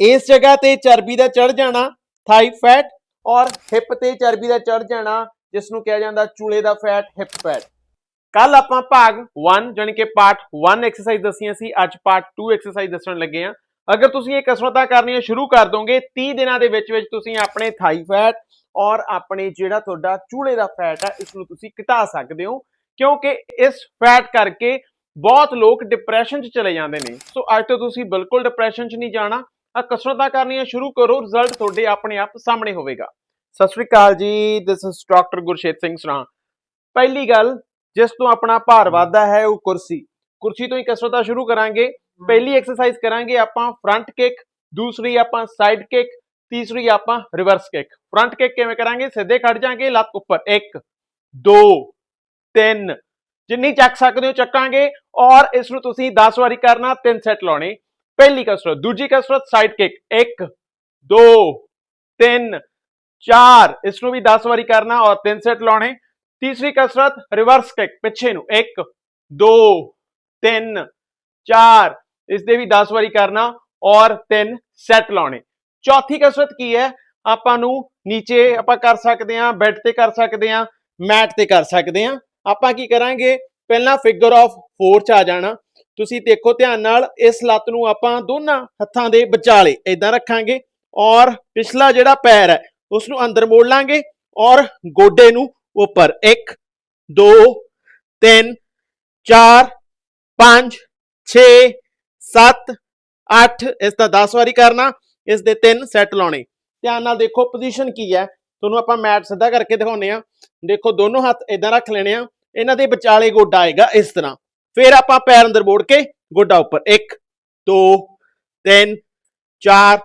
ਇਸ ਜਗ੍ਹਾ ਤੇ ਚਰਬੀ ਦਾ ਚੜ ਜਾਣਾ, ਥਾਈ ਫੈਟ, ਔਰ ਹਿਪ ਤੇ ਚਰਬੀ ਦਾ ਚੜ ਜਾਣਾ ਜਿਸ ਨੂੰ ਕਿਹਾ ਜਾਂਦਾ ਚੂਲੇ ਦਾ ਫੈਟ, ਹਿਪ ਫੈਟ। ਕੱਲ ਆਪਾਂ ਭਾਗ 1 ਜਾਣੀ ਕਿ ਪਾਰਟ 1 ਐਕਸਰਸਾਈਜ਼ ਦਸੀਆਂ ਸੀ, ਅੱਜ ਪਾਰਟ 2 ਐਕਸਰਸਾਈਜ਼ ਦੱਸਣ ਲੱਗੇ ਆ ਅਗਰ ਤੁਸੀਂ ਇਹ ਕਸਰਤਾਂ ਕਰਨੀਆਂ ਸ਼ੁਰੂ ਕਰ ਦੋਗੇ 30 ਦਿਨਾਂ ਦੇ ਵਿੱਚ ਵਿੱਚ ਤੁਸੀਂ ਆਪਣੇ ਥਾਈ ਫੈਟ ਔਰ ਆਪਣੇ ਜਿਹੜਾ ਤੁਹਾਡਾ ਚੂਲੇ ਦਾ ਫੈਟ ਹੈ ਇਸ ਨੂੰ ਤੁਸੀਂ ਘਟਾ ਸਕਦੇ ਹੋ, ਕਿਉਂਕਿ ਇਸ ਫੈਟ ਕਰਕੇ ਬਹੁਤ ਲੋਕ ਡਿਪਰੈਸ਼ਨ 'ਚ ਚਲੇ ਜਾਂਦੇ ਨੇ। ਸੋ ਅੱਜ ਤੋਂ ਤੁਸੀਂ ਬਿਲਕੁਲ ਡਿਪਰੈਸ਼ਨ 'ਚ ਨਹੀਂ ਜਾਣਾ ਕਸਰਤਾਂ ਕਰਨੀਆਂ ਸ਼ੁਰੂ ਕਰੋ ਰਿਜ਼ਲਟ ਤੁਹਾਡੇ ਆਪਣੇ ਆਪ ਸਾਹਮਣੇ ਹੋਵੇਗਾ। ਸਤਿ ਸ਼੍ਰੀ ਅਕਾਲ ਜੀ this is doctor Gurshet Singh Sran ਪਹਿਲੀ ਗੱਲ ਜਿਸ ਤੋਂ ਆਪਣਾ ਭਾਰ ਵੱਧਦਾ ਹੈ ਉਹ ਕੁਰਸੀ। ਕੁਰਸੀ ਤੋਂ ਹੀ ਕਸਰਤਾਂ ਸ਼ੁਰੂ ਕਰਾਂਗੇ। ਪਹਿਲੀ ਐਕਸਰਸਾਈਜ਼ ਕਰਾਂਗੇ ਆਪਾਂ ਫਰੰਟ ਕਿਕ ਦੂਸਰੀ ਆਪਾਂ ਸਾਈਡ ਕਿਕ ਤੀਸਰੀ ਆਪਾਂ ਰਿਵਰਸ ਕਿਕ ਫਰੰਟ ਕਿਕ ਕਿਵੇਂ ਕਰਾਂਗੇ? ਸਿੱਧੇ ਖੜ ਜਾਾਂਗੇ ਲੱਤ ਉੱਪਰ। 1 2 3 ਜਿੰਨੀ ਚੱਕ ਸਕਦੇ ਹੋ ਚੱਕਾਂਗੇ ਔਰ ਇਸ ਨੂੰ ਤੁਸੀਂ 10 ਵਾਰੀ ਕਰਨਾ ਤਿੰਨ ਸੈੱਟ ਲਾਉਣੇ। ਪਹਿਲੀ ਕਸਰਤ ਦੂਜੀ ਕਸਰਤ ਸਾਈਡ ਕਿਕ 1 2 3 4 ਇਸ ਨੂੰ ਵੀ 10 ਵਾਰੀ ਕਰਨਾ ਔਰ ਤਿੰਨ ਸੈੱਟ ਲਾਉਣੇ। ਤੀਸਰੀ ਕਸਰਤ ਰਿਵਰਸ ਕਿਕ ਪਿੱਛੇ ਨੂੰ 1 2 3 4 ਇਸ ਦੇ ਵੀ 10 ਵਾਰੀ ਕਰਨਾ ਔਰ ਤਿੰਨ ਸੈੱਟ ਲਾਉਣੇ। ਚੌਥੀ ਕਸਰਤ ਕੀ ਹੈ? ਆਪਾਂ ਨੂੰ ਨੀਚੇ ਆਪਾਂ ਕਰ ਸਕਦੇ ਹਾਂ ਬੈੱਡ ਤੇ ਕਰ ਸਕਦੇ ਹਾਂ ਮੈਟ ਤੇ ਕਰ ਸਕਦੇ ਹਾਂ। ਆਪਾਂ ਕੀ ਕਰਾਂਗੇ? ਪਹਿਲਾਂ ਫਿਗਰ ਆਫ 4 ਚ ਆ ਜਾਣਾ। ਤੁਸੀਂ ਦੇਖੋ ਧਿਆਨ ਨਾਲ, ਇਸ ਲੱਤ ਨੂੰ ਆਪਾਂ ਦੋਨਾਂ ਹੱਥਾਂ ਦੇ ਵਿਚਾਲੇ ਇਦਾਂ ਰੱਖਾਂਗੇ ਔਰ ਪਿਛਲਾ ਜਿਹੜਾ ਪੈਰ ਹੈ ਉਸ ਨੂੰ ਅੰਦਰ ਮੋੜ ਲਾਂਗੇ ਔਰ ਗੋਡੇ ਨੂੰ ਉੱਪਰ। 1 2 3 4 5 6 7 8 ਇਸ ਦਾ 10 ਵਾਰੀ ਕਰਨਾ, ਇਸ ਦੇ ਤਿੰਨ ਸੈੱਟ ਲਾਉਣੇ। ਧਿਆਨ ਨਾਲ ਦੇਖੋ ਪੋਜੀਸ਼ਨ ਕੀ ਹੈ। ਤੁਹਾਨੂੰ ਆਪਾਂ ਮੈਟ ਸਿੱਧਾ ਕਰਕੇ ਦਿਖਾਉਨੇ ਆ ਦੇਖੋ ਦੋਨੋਂ ਹੱਥ ਇਦਾਂ ਰੱਖ ਲੈਣੇ ਆ। ਇਹਨਾਂ ਦੇ ਵਿਚਾਲੇ ਗੋਡਾ ਆਏਗਾ ਇਸ ਤਰ੍ਹਾਂ। ਫਿਰ ਆਪਾਂ ਪੈਰ ਅੰਦਰ ਮੋੜ ਕੇ ਗੋਡਾ ਉੱਪਰ। 1 2 3 4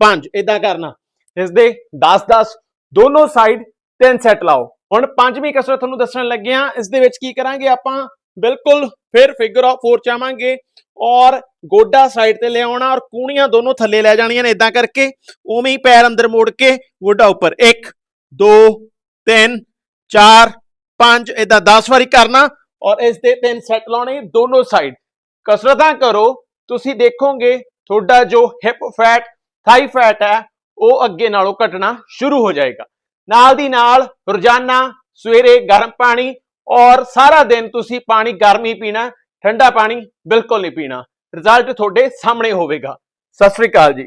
5 ਇਦਾਂ ਕਰਨਾ। ਇਸ ਦੇ 10 10 ਦੋਨੋਂ ਸਾਈਡ ਤਿੰਨ ਸੈੱਟ ਲਾਓ। ਹੁਣ ਪੰਜਵੀਂ ਕਸਰਤ ਤੁਹਾਨੂੰ ਦੱਸਣ ਲੱਗੇ ਆ ਇਸ ਦੇ ਵਿੱਚ ਕੀ ਕਰਾਂਗੇ ਆਪਾਂ? ਬਿਲਕੁਲ ਫਿਰ ਫਿਗਰ ਆਫ 4 ਚਾਵਾਂਗੇ। ਔਰ ਗੋਡਾ ਸਾਈਡ ਤੇ ਲੈ ਆਉਣਾ ਔਰ ਕੂਣੀਆਂ ਦੋਨੋਂ ਥੱਲੇ ਲੈ ਜਾਣੀਆਂ ਨੇ ਇਦਾਂ ਕਰਕੇ। ਉਵੇਂ ਹੀ ਪੈਰ ਅੰਦਰ ਮੋੜ ਕੇ ਗੋਡਾ ਉੱਪਰ। 1 2 3 4 5 ਇਦਾਂ 10 ਵਾਰੀ ਕਰਨਾ। ਔਰ ਇਸ ਦੇ ਤਿੰਨ ਸੈੱਟ ਲਾਉਣੇ ਦੋਨੋਂ ਸਾਈਡ ਕਸਰਤਾਂ ਕਰੋ, ਤੁਸੀਂ ਦੇਖੋਗੇ ਤੁਹਾਡਾ ਜੋ ਹਿਪ ਫੈਟ ਥਾਈ ਫੈਟ ਹੈ, ਉਹ ਅੱਗੇ ਨਾਲੋਂ ਘਟਣਾ ਸ਼ੁਰੂ ਹੋ ਜਾਏਗਾ। ਨਾਲ ਦੀ ਨਾਲ ਰੋਜ਼ਾਨਾ ਸਵੇਰੇ ਗਰਮ ਪਾਣੀ ਔਰ ਸਾਰਾ ਦਿਨ ਤੁਸੀਂ ਪਾਣੀ ਗਰਮ ਹੀ ਪੀਣਾ, ਠੰਡਾ ਪਾਣੀ ਬਿਲਕੁਲ ਨਹੀਂ ਪੀਣਾ। ਰਿਜ਼ਲਟ ਤੁਹਾਡੇ ਸਾਹਮਣੇ ਹੋਵੇਗਾ। ਸਤਿ ਸ੍ਰੀ ਅਕਾਲ ਜੀ।